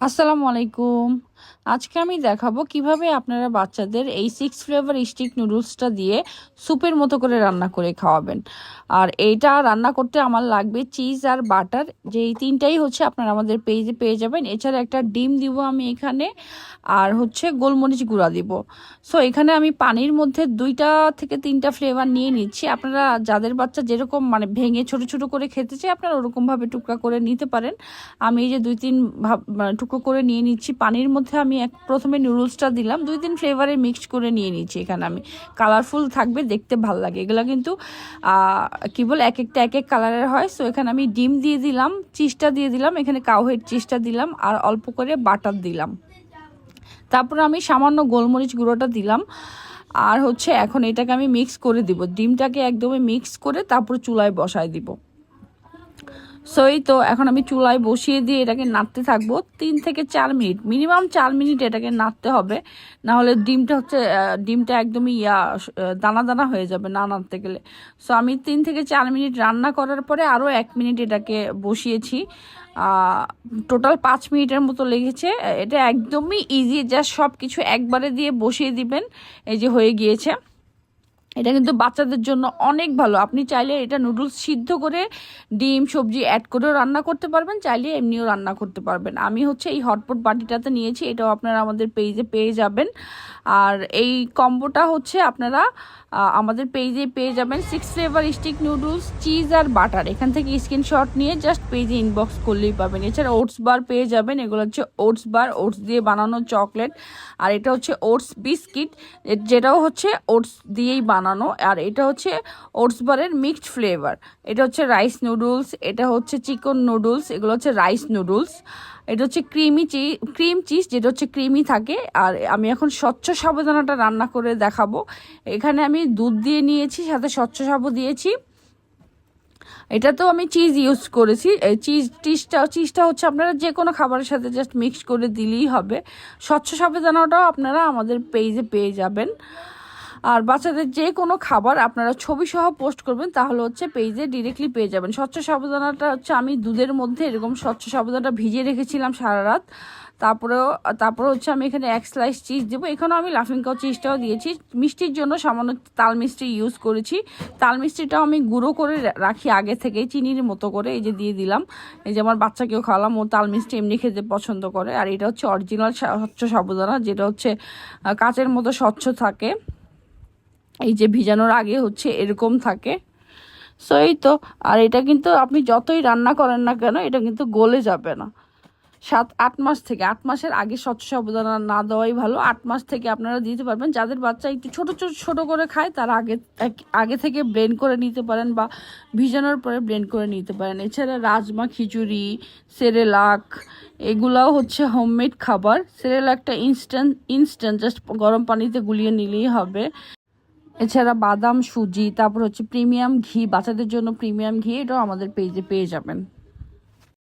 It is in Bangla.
আসসালামু আলাইকুম আজকে আমি দেখাবো কীভাবে আপনারা বাচ্চাদের এই সিক্স ফ্লেভার স্টিক নুডলসটা দিয়ে স্যুপের মতো করে রান্না করে খাওয়াবেন। আর এইটা রান্না করতে আমার লাগবে চিজ আর বাটার যে এই তিনটাই হচ্ছে আপনারা আমাদের পেজে পেয়ে যাবেন। এছাড়া একটা ডিম দিব আমি এখানে, আর হচ্ছে গোলমরিচ গুঁড়া দিব। সো এখানে আমি পানির মধ্যে দুইটা থেকে তিনটা ফ্লেভার নিয়ে নিচ্ছি। আপনারা যাদের বাচ্চা যেরকম মানে ভেঙে ছোট ছোট করে খেতে চায়, আপনারা ওরকমভাবে টুকরা করে নিতে পারেন। আমি এই যে দুই, তিন মানে টুকরো করে নিয়ে নিচ্ছি পানির মধ্যে। আমি এক প্রথমে নুডলসটা দিলাম। দুই তিন ফ্লেভারে মিক্স করে নিয়ে নিচ্ছি এখানে আমি। কালারফুল থাকবে, দেখতে ভালো লাগে। এগুলো কিন্তু কি বল, এক একটা এক এক কালারের হয়। সো এখানে আমি ডিম দিয়ে দিলাম চিজটা দিয়ে দিলাম, এখানে কাউহের চিজটা দিলাম, আর অল্প করে বাটার দিলাম। তারপর আমি সামান্য গোলমরিচ গুঁড়োটা দিলাম। আর হচ্ছে এখন এটাকে আমি মিক্স করে দিব। ডিমটাকে একদমই মিক্স করে তারপর চুলায় বসায় দিব। সো এই তো এখন আমি চুলায় বসিয়ে দিয়ে এটাকে নাড়তে থাকব তিন থেকে চার মিনিট। মিনিমাম চার মিনিট এটাকে নাড়তে হবে। না হলে ডিমটা হচ্ছে ডিমটা একদমই, ইয়া দানা দানা হয়ে যাবে না নাড়তে গেলে। সো আমি তিন থেকে চার মিনিট রান্না করার পরে আরও এক মিনিট এটাকে বসিয়েছি। টোটাল পাঁচ মিনিটের মতো লেগেছে। এটা একদমই ইজি জাস্ট সব কিছু একবারে দিয়ে বসিয়ে দিবেন। এই যে হয়ে গিয়েছে। এটা কিন্তু বাচ্চাদের জন্য অনেক ভালো। আপনি চাইলে এটা নুডলস সিদ্ধ করে ডিম, সবজি অ্যাড করেও রান্না করতে পারবেন, চাইলে এমনিও রান্না করতে পারবেন। আমি হচ্ছে এই হটপট বাটিটাতে নিয়েছি, এটাও আপনারা আমাদের পেজে পেয়ে যাবেন। আর এই কম্বোটা হচ্ছে আপনারা আমাদের পেজে পেয়ে যাবেন six flavour stick noodles cheese আর বাটার এখান থেকে স্ক্রিনশট নিয়ে জাস্ট পেজে ইনবক্স করলেই পাবেন। এছাড়া ওটস বার পেয়ে যাবেন, এগুলো হচ্ছে ওটস বার ওটস দিয়ে বানানো চকলেট আর এটা হচ্ছে ওটস বিস্কিট যেটাও হচ্ছে ওটস দিয়েই বানানো আর এটা হচ্ছে ওটস বারের মিক্সড ফ্লেভার। এটা হচ্ছে রাইস নুডলস, এটা হচ্ছে চিকন নুডলস, এগুলো হচ্ছে রাইস নুডলস। এটা হচ্ছে ক্রিমি চিজ ক্রিম চিজ, যেটা হচ্ছে ক্রিমি থাকে। আর আমি এখন স্বচ্ছ সাবধানাটা রান্না করে দেখাবো। এখানে আমি দুধ দিয়ে নিয়েছি, সাথে স্বচ্ছ সাবু দিয়েছি। এটা তো আমি চিজ ইউজ করেছি। চিজ, চিজটা চিজটা হচ্ছে আপনারা যে কোনো খাবারের সাথে জাস্ট মিক্স করে দিলেই হবে। স্বচ্ছ সাবধানাটাও আপনারা আমাদের পেজে পেয়ে যাবেন। আর বাচ্চাদের যে কোনো খাবার আপনারা ছবি সহ পোস্ট করবেন, তাহলে হচ্ছে পেজে ডিরেক্টলি পেয়ে যাবেন। স্বচ্ছ সাবধানটা হচ্ছে আমি দুধের মধ্যে এরকম স্বচ্ছ সাবধানটা ভিজিয়ে রেখেছিলাম সারা রাত। তারপরেও তারপরে হচ্ছে আমি এখানে এক স্লাইস চিজ দেবো। এখানেও আমি লাফিং কাউ চিজটাও দিয়েছি। মিষ্টির জন্য সামান্য তাল মিষ্টি ইউজ করেছি। তাল মিষ্টিটাও আমি গুঁড়ো করে রাখি আগে থেকে চিনির মতো করে এই যে দিয়ে দিলাম। এই যে আমার বাচ্চাকেও খাওয়ালাম, ও তাল মিষ্টি এমনি খেতে পছন্দ করে। আর এটা হচ্ছে অরিজিনাল স্বচ্ছ সাবধানা, যেটা হচ্ছে কাচের মতো স্বচ্ছ থাকে। এই যে ভিজানোর আগে হচ্ছে এরকম থাকে। সো এই তো, আর এটা কিন্তু আপনি যতই রান্না করেন না কেন, এটা কিন্তু গলে যাবে না। সাত, আট মাস থেকে, আট মাসের আগে স্বচ্ছ সাবধানা না দেওয়াই ভালো। আট মাস থেকে আপনারা দিতে পারবেন। যাদের বাচ্চা একটু ছোটো ছোটো ছোটো করে খায়, তারা আগে আগে থেকে ব্লেন্ড করে নিতে পারেন বা ভিজানোর পরে ব্লেন্ড করে নিতে পারেন। এছাড়া রাজমা, খিচুড়ি, সেরেলাক, এগুলাও হচ্ছে হোমমেড খাবার। সেরেলাকটা ইনস্ট্যান্ট ইনস্ট্যান্ট জাস্ট গরম পানিতে গুলিয়ে নিলেই হবে। এছাড়া বাদাম, সুজি, তারপর হচ্ছে প্রিমিয়াম ঘি, বাচ্চাদের জন্য প্রিমিয়াম ঘি, এটাও আমাদের পেজে পেয়ে যাবেন।